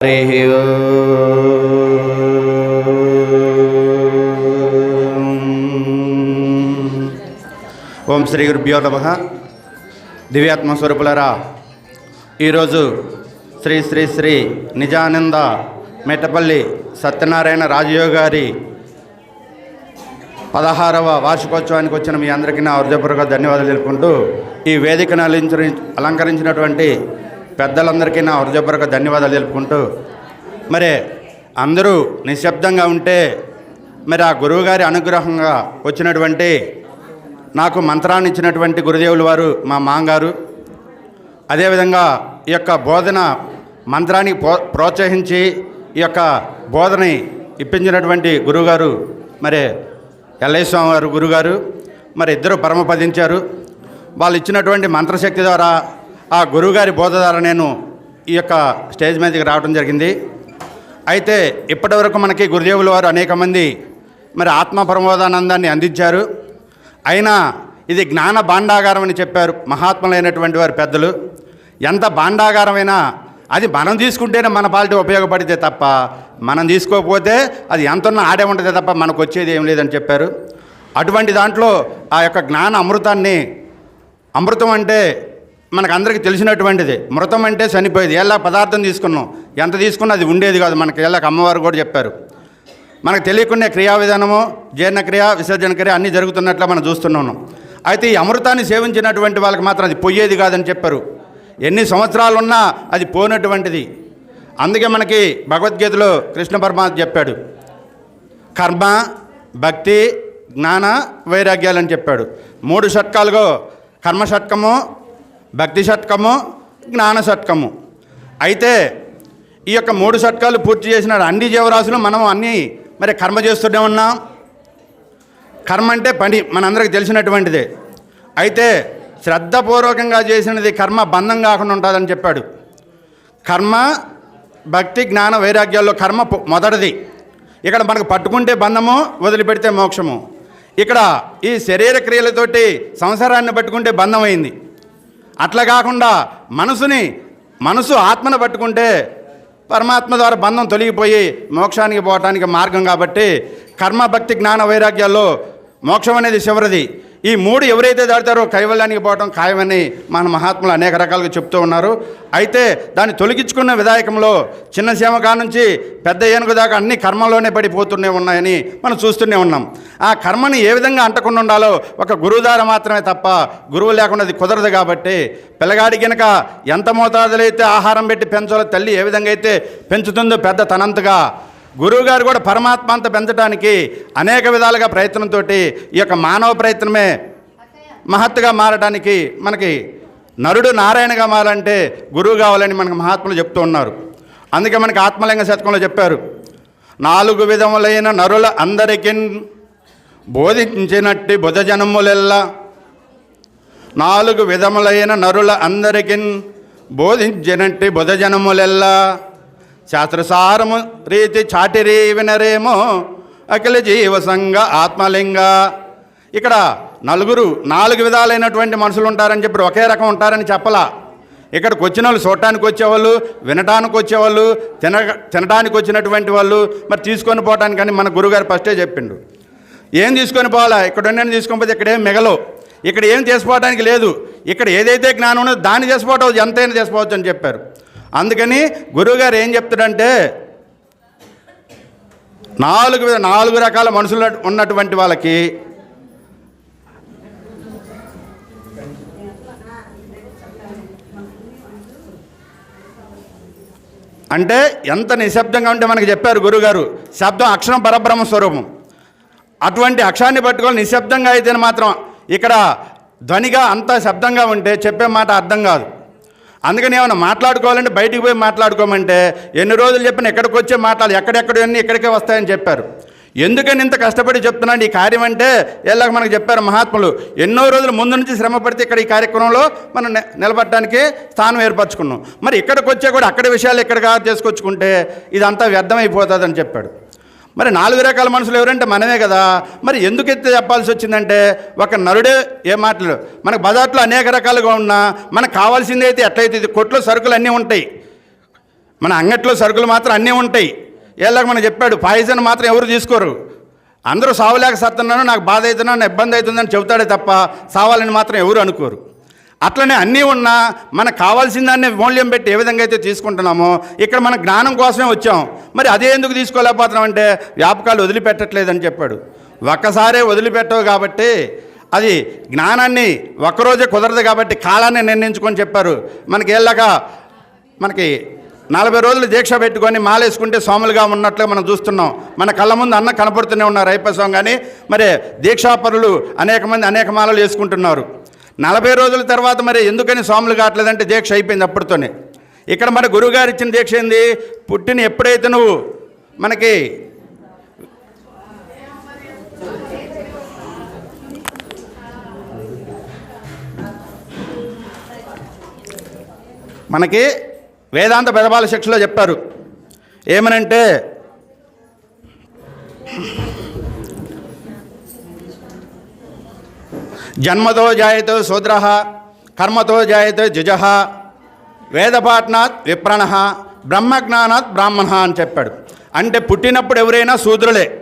हरिः ఓం. శ్రీ గురుభ్యో నమ దివ్యాత్మ స్వరూపులరా ఈరోజు శ్రీ శ్రీ శ్రీ నిజానంద మెట్టపల్లి సత్యనారాయణ రాజయోగ గారి పదహారవ వార్షికోత్సవానికి వచ్చిన మీ అందరికీ నా హృదయపూర్వక ధన్యవాదాలు తెలుపుకుంటూ ఈ వేదికను అలంకరించినటువంటి పెద్దలందరికీ నా హృదయపూర్వక ధన్యవాదాలు తెలుపుకుంటూ మరి అందరూ నిశ్శబ్దంగా ఉంటే మరి ఆ గురువుగారి అనుగ్రహంగా వచ్చినటువంటి నాకు మంత్రాన్ని ఇచ్చినటువంటి గురుదేవులు వారు మా మాంగారు అదేవిధంగా ఈ యొక్క బోధన మంత్రానికి ప్రో ప్రోత్సహించి ఈ యొక్క బోధని ఇప్పించినటువంటి గురువుగారు మరి ఎల్ఐ స్వామి గారు గురుగారు మరి ఇద్దరు పరమపదించారు. వాళ్ళు ఇచ్చినటువంటి మంత్రశక్తి ద్వారా ఆ గురువుగారి బోధ ద్వారా నేను ఈ యొక్క స్టేజ్ మీదకి రావడం జరిగింది. అయితే ఇప్పటివరకు మనకి గురుదేవుల వారు అనేక మంది మరి ఆత్మ ప్రమోదానందాన్ని అందించారు. అయినా ఇది జ్ఞాన భాండాగారం అని చెప్పారు మహాత్ములైనటువంటి వారి పెద్దలు. ఎంత భాండాగారమైనా అది మనం తీసుకుంటేనే మన పాలిటీ ఉపయోగపడితే తప్ప మనం తీసుకోకపోతే అది ఎంతున్నా ఆడే ఉంటుంది తప్ప మనకు వచ్చేది ఏం లేదని చెప్పారు. అటువంటి దాంట్లో ఆ యొక్క జ్ఞాన అమృతాన్ని అమృతం అంటే మనకు అందరికీ తెలిసినటువంటిది. మృతం అంటే చనిపోయేది. ఎలా పదార్థం తీసుకున్నాం? ఎంత తీసుకున్నా అది ఉండేది కాదు. మనకి ఎలాగ అమ్మవారు కూడా చెప్పారు. మనకు తెలియకుండా క్రియా విధానము జీర్ణక్రియ విసర్జన క్రియ అన్నీ జరుగుతున్నట్లు మనం చూస్తున్నాం అయితే ఈ అమృతాన్ని సేవించినటువంటి వాళ్ళకి మాత్రం అది పోయేది కాదని చెప్పారు. ఎన్ని సంవత్సరాలు ఉన్నా అది పోనటువంటిది. అందుకే మనకి భగవద్గీతలో కృష్ణ పరమాత్మ చెప్పాడు. కర్మ భక్తి జ్ఞాన వైరాగ్యాలని చెప్పాడు. మూడు షట్కాలుగా కర్మ షట్కము భక్తి షట్కము జ్ఞాన షట్కము. అయితే ఈ యొక్క మూడు షట్కాలు పూర్తి చేసిన అన్ని జీవరాశులు మనం అన్నీ మరి కర్మ చేస్తూనే ఉన్నాం. కర్మ అంటే పని మనందరికి తెలిసినటువంటిదే. అయితే శ్రద్ధపూర్వకంగా చేసినది కర్మ బంధం కాకుండా ఉంటుందని చెప్పాడు. కర్మ భక్తి జ్ఞాన వైరాగ్యాల్లో కర్మ మొదటిది. ఇక్కడ మనకు పట్టుకుంటే బంధము వదిలిపెడితే మోక్షము. ఇక్కడ ఈ శరీర క్రియలతోటి సంసారాన్ని పట్టుకుంటే బంధం అయింది అట్లా కాకుండా మనసుని మనసు ఆత్మను పట్టుకుంటే పరమాత్మ ద్వారా బంధం తొలగిపోయి మోక్షానికి పోవటానికి మార్గం కాబట్టి కర్మ భక్తి జ్ఞాన వైరాగ్యాల్లో మోక్షం అనేది చివరిది. ఈ మూడు ఎవరైతే దాడతారో కైవల్యానికి పోవటం ఖాయమని మన మహాత్ములు అనేక రకాలుగా చెప్తూ ఉన్నారు. అయితే దాన్ని తొలగించుకున్న విధాయకంలో చిన్న సీమ నుంచి పెద్ద ఏనుగు దాకా అన్ని కర్మలోనే పడిపోతూనే ఉన్నాయని మనం చూస్తూనే ఉన్నాం. ఆ కర్మని ఏ విధంగా అంటకుండా ఉండాలో ఒక గురువు ద్వారా మాత్రమే తప్ప గురువు లేకుండా అది కుదరదు కాబట్టి పిల్లగాడి గనక ఎంత మోతాదులో అయితే ఆహారం పెట్టి పెంచాలో తల్లి ఏ విధంగా అయితే పెంచుతుందో పెద్ద తనంతగా గురువుగారు కూడా పరమాత్మ అంత పెంచడానికి అనేక విధాలుగా ప్రయత్నంతో ఈ యొక్క మానవ ప్రయత్నమే మహత్తుగా మారడానికి మనకి నరుడు నారాయణగా మారాలంటే గురువు కావాలని మనకు మహాత్ములు చెప్తూ ఉన్నారు. అందుకే మనకి ఆత్మలింగ శతకంలో చెప్పారు. నాలుగు విధములైన నరుల అందరికీ బోధించినట్టు బుధజనములెల్లా నాలుగు విధములైన నరుల అందరికీ బోధించినట్టు బుధజనములెల్లా శాస్త్రసారము రీతి చాటిరి వినరేమో అఖిల జీవ సంఘ ఆత్మలింగ. ఇక్కడ నలుగురు నాలుగు విధాలైనటువంటి మనుషులు ఉంటారని చెప్పి ఒకే రకం ఉంటారని చెప్పలా. ఇక్కడికి వచ్చిన వాళ్ళు చూడటానికి వచ్చేవాళ్ళు వినటానికి వచ్చేవాళ్ళు తిన తినటానికి వచ్చినటువంటి వాళ్ళు మరి తీసుకొని పోవటానికి అని మన గురుగారు ఫస్టే చెప్పిండు. ఏం తీసుకొని పోవాలా? ఇక్కడ ఉండని తీసుకొని పోతే ఇక్కడ ఏం మిగలవు. ఇక్కడ ఏం చేసుకోవడానికి లేదు. ఇక్కడ ఏదైతే జ్ఞానం ఉన్నదో దాన్ని చేసుకోవటం ఎంతైనా చేసుకోవచ్చు అని చెప్పారు. అందుకని గురువుగారు ఏం చెప్తాడంటే నాలుగు విధ- నాలుగు రకాల మనుషులు ఉన్నటువంటి వాళ్ళకి అంటే ఎంత నిశ్శబ్దంగా ఉంటే మనకి చెప్పారు గురుగారు శబ్దం అక్షరం పరబ్రహ్మ స్వరూపం. అటువంటి అక్షరాన్ని పట్టుకొని నిశ్శబ్దంగా అయితే మాత్రం ఇక్కడ ధ్వనిగా అంత శబ్దంగా ఉంటే చెప్పే మాట అర్థం కాదు. అందుకని ఏమైనా మాట్లాడుకోవాలంటే బయటికి పోయి మాట్లాడుకోమంటే ఎన్ని రోజులు చెప్పిన ఎక్కడికి వచ్చే మాట్లాడు ఎక్కడెక్కడన్నీ ఇక్కడికే వస్తాయని చెప్పారు. ఎందుకని ఇంత కష్టపడి చెప్తున్నాను ఈ కార్యం అంటే ఎలాగ మనకు చెప్పారు మహాత్ములు ఎన్నో రోజుల ముందు నుంచి శ్రమ పడితే ఇక్కడ ఈ కార్యక్రమంలో మనం నిల- నిలబడటానికి స్థానం ఏర్పరచుకున్నాం. మరి ఇక్కడికి వచ్చే కూడా అక్కడ విషయాలు ఇక్కడ చేసుకొచ్చుకుంటే ఇదంతా వ్యర్థమైపోతుందని చెప్పాడు. మరి నాలుగు రకాల మనుషులు ఎవరంటే మనమే కదా. మరి ఎందుకు ఎత్తి చెప్పాల్సి వచ్చిందంటే ఒక నరుడే ఏ మాటలు? మనకు బజార్లో అనేక రకాలుగా ఉన్నా మనకు కావాల్సింది అయితే ఎట్లయితే ఇది కొట్లో సరుకులు అన్నీ ఉంటాయి. మన అంగట్లో సరుకులు మాత్రం అన్నీ ఉంటాయి. ఏళ్ళకి మనం చెప్పాడు పాయిజన్ మాత్రం ఎవరు తీసుకోరు? అందరూ సావలేక సత్తున్నాను నాకు బాధ అవుతున్నాను ఇబ్బంది అవుతుందని చెబుతాడే తప్ప సావాలని మాత్రం ఎవరు అనుకోరు. అట్లనే అన్నీ ఉన్నా మనకు కావాల్సిన దాన్ని మూల్యం పెట్టి ఏ విధంగా అయితే తీసుకుంటున్నామో ఇక్కడ మన జ్ఞానం కోసమే వచ్చాం. మరి అదే ఎందుకు తీసుకోలేకపోతున్నాం అంటే వ్యాపకాలు వదిలిపెట్టట్లేదని చెప్పాడు. ఒక్కసారే వదిలిపెట్టవు కాబట్టి అది జ్ఞానాన్ని ఒక్కరోజే కుదరదు కాబట్టి కాలాన్ని నిర్ణయించుకొని చెప్పారు. మనకి ఏళ్ళగా మనకి నలభై రోజులు దీక్ష పెట్టుకొని మాలేసుకుంటే సోములుగా ఉన్నట్లు మనం చూస్తున్నాం. మన కళ్ళ ముందు అన్న కనపడుతూనే ఉన్నారు ఐపసం కానీ మరి దీక్షాపరులు అనేక మంది అనేక మాలలు వేసుకుంటున్నారు. నలభై రోజుల తర్వాత మరి ఎందుకని స్వాములు కావట్లేదంటే దీక్ష అయిపోయింది అప్పటితోనే. ఇక్కడ మన గురువుగారు ఇచ్చిన దీక్ష ఏంది? పుట్టిన ఎప్పుడైతే నువ్వు మనకి మనకి వేదాంత పెదబాల శిక్షలో చెప్పారు. ఏమనంటే జన్మతో జాయతో శూద్ర కర్మతో జాయతో జుజ వేదపాఠనాత్ విప్రణ బ్రహ్మజ్ఞానాత్ బ్రాహ్మణ అని చెప్పాడు. అంటే పుట్టినప్పుడు ఎవరైనా శూద్రులే.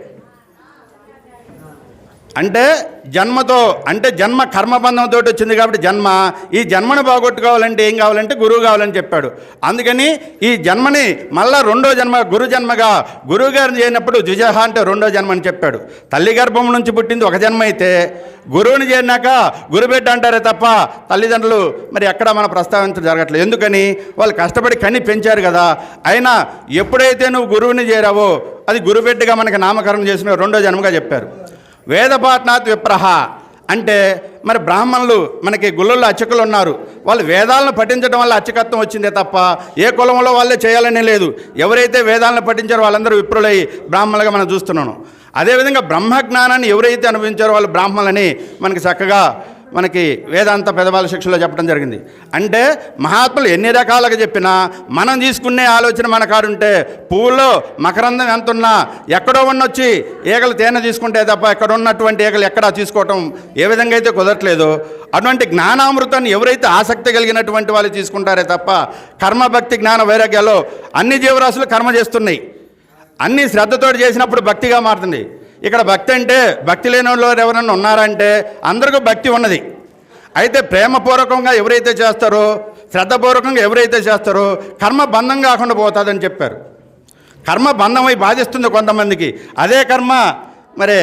అంటే జన్మతో అంటే జన్మ కర్మబంధంతో వచ్చింది కాబట్టి జన్మ. ఈ జన్మను బాగొట్టుకోవాలంటే ఏం కావాలంటే గురువు కావాలని చెప్పాడు. అందుకని ఈ జన్మని మళ్ళా రెండో జన్మ గురు జన్మగా గురువుగారిని చేరినప్పుడు చేయనప్పుడు ద్విజహ అంటే రెండో జన్మ అని చెప్పాడు. తల్లి గర్భం నుంచి పుట్టింది ఒక జన్మ అయితే గురువుని చేరినాక గురుబిడ్డ అంటారే తప్ప తల్లిదండ్రులు మరి ఎక్కడ మన ప్రస్తావించడం జరగట్లేదు. ఎందుకని? వాళ్ళు కష్టపడి కని పెంచారు కదా. అయినా ఎప్పుడైతే నువ్వు గురువుని చేరావో అది గురుబిడ్డగా మనకి నామకరణం చేసిన రెండో జన్మగా చెప్పారు. వేదపాఠనాథ్ విప్రహ అంటే మరి బ్రాహ్మణులు మనకి గుళ్ళల్లో అర్చకులు ఉన్నారు. వాళ్ళు వేదాలను పఠించడం వల్ల అర్చకత్వం వచ్చిందే తప్ప ఏ కులంలో వాళ్ళే చేయాలనే లేదు. ఎవరైతే వేదాలను పఠించారో వాళ్ళందరూ విప్రులై బ్రాహ్మణులుగా మనం చూస్తున్నాను. అదేవిధంగా బ్రహ్మజ్ఞానాన్ని ఎవరైతే అనుభవించారో వాళ్ళు బ్రాహ్మణులని మనకి చక్కగా మనకి వేదాంత పెదవాల శిక్షలో చెప్పడం జరిగింది. అంటే మహాత్ములు ఎన్ని రకాలుగా చెప్పినా మనం తీసుకునే ఆలోచన మన కాడుంటే పువ్వులో మకరందం ఎంత ఉన్నా ఎక్కడో ఉన్నొచ్చి ఈగలు తేనె తీసుకుంటే తప్ప ఎక్కడ ఉన్నటువంటి ఈగలు ఎక్కడా తీసుకోవటం ఏ విధంగా అయితే కుదరట్లేదు. అటువంటి జ్ఞానామృతాన్ని ఎవరైతే ఆసక్తి కలిగినటువంటి వాళ్ళు తీసుకుంటారే తప్ప కర్మభక్తి జ్ఞాన వైరాగ్యాలు అన్ని జీవరాశులు కర్మ చేస్తున్నాయి. అన్ని శ్రద్ధతోటి చేసినప్పుడు భక్తిగా మారుతుంది. ఇక్కడ భక్తి అంటే భక్తి లేని వాళ్ళు ఎవరైనా ఉన్నారంటే అందరికీ భక్తి ఉన్నది. అయితే ప్రేమపూర్వకంగా ఎవరైతే చేస్తారో శ్రద్ధపూర్వకంగా ఎవరైతే చేస్తారో కర్మ బంధం కాకుండా పోతుందని చెప్పారు. కర్మ బంధమై బాధిస్తుంది కొంతమందికి. అదే కర్మ మరి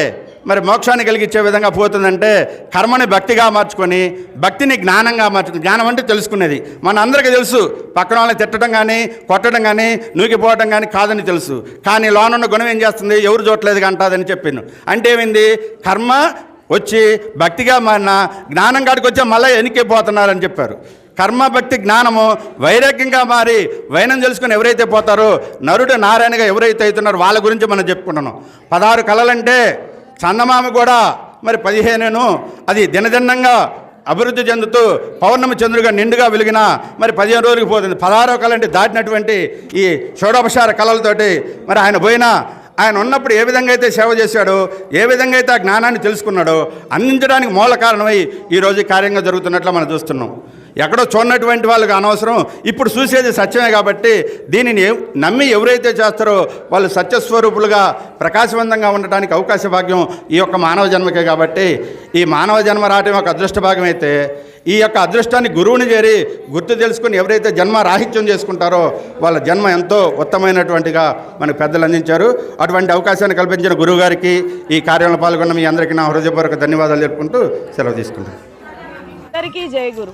మరి మోక్షాన్ని కలిగించే విధంగా పోతుందంటే కర్మని భక్తిగా మార్చుకొని భక్తిని జ్ఞానంగా మార్చుకుని జ్ఞానం అంటే తెలుసుకునేది. మన అందరికీ తెలుసు పక్కన వాళ్ళని తిట్టడం కానీ కొట్టడం కానీ నూకిపోవడం కానీ కాదని తెలుసు. కానీ లోనున్న గుణం ఏం చేస్తుంది? ఎవరు చూడలేదు అంటాదని చెప్పాను. అంటే ఏమైంది? కర్మ వచ్చి భక్తిగా మారిన జ్ఞానం కాడికి వచ్చి మళ్ళీ వెనక్కిపోతున్నారని చెప్పారు. కర్మ భక్తి జ్ఞానము వైరాగ్యంగా మారి వైనం తెలుసుకుని ఎవరైతే పోతారో నరుడు నారాయణగా ఎవరైతే అవుతున్నారో వాళ్ళ గురించి మనం చెప్పుకుంటున్నాం. పదహారు కళలంటే చందమామ కూడా మరి పదిహేనును అది దినదిన్నంగా అభివృద్ధి చెందుతూ పౌర్ణమి చంద్రుగా నిండుగా వెలిగిన మరి పదిహేను రోజులకు పోతుంది. పదహారో కలంటి దాటినటువంటి ఈ షోడోపచార కళలతోటి మరి ఆయన పోయినా ఆయన ఉన్నప్పుడు ఏ విధంగా అయితే సేవ చేశాడో ఏ విధంగా అయితే ఆ జ్ఞానాన్ని తెలుసుకున్నాడో అందించడానికి మూల కారణమై ఈరోజు కార్యంగా జరుగుతున్నట్లు మనం చూస్తున్నాం. ఎక్కడో చూడనటువంటి వాళ్ళకి అనవసరం. ఇప్పుడు చూసేది సత్యమే కాబట్టి దీనిని నమ్మి ఎవరైతే చేస్తారో వాళ్ళు సత్యస్వరూపులుగా ప్రకాశవంతంగా ఉండటానికి అవకాశ భాగ్యం ఈ యొక్క మానవ జన్మకే కాబట్టి ఈ మానవ జన్మ రావటం ఒక అదృష్ట భాగం అయితే ఈ యొక్క అదృష్టాన్ని గురువుని చేరి గుర్తు తెలుసుకుని ఎవరైతే జన్మ రాహిత్యం చేసుకుంటారో వాళ్ళ జన్మ ఎంతో ఉత్తమైనటువంటిగా మనకు పెద్దలు అందించారు. అటువంటి అవకాశాన్ని కల్పించిన గురువు గారికి ఈ కార్యంలో పాల్గొన్న మీ అందరికీ నా హృదయపూర్వక ధన్యవాదాలు చెప్పుకుంటూ సెలవు తీసుకుంటాను అందరికీ జయ గురు.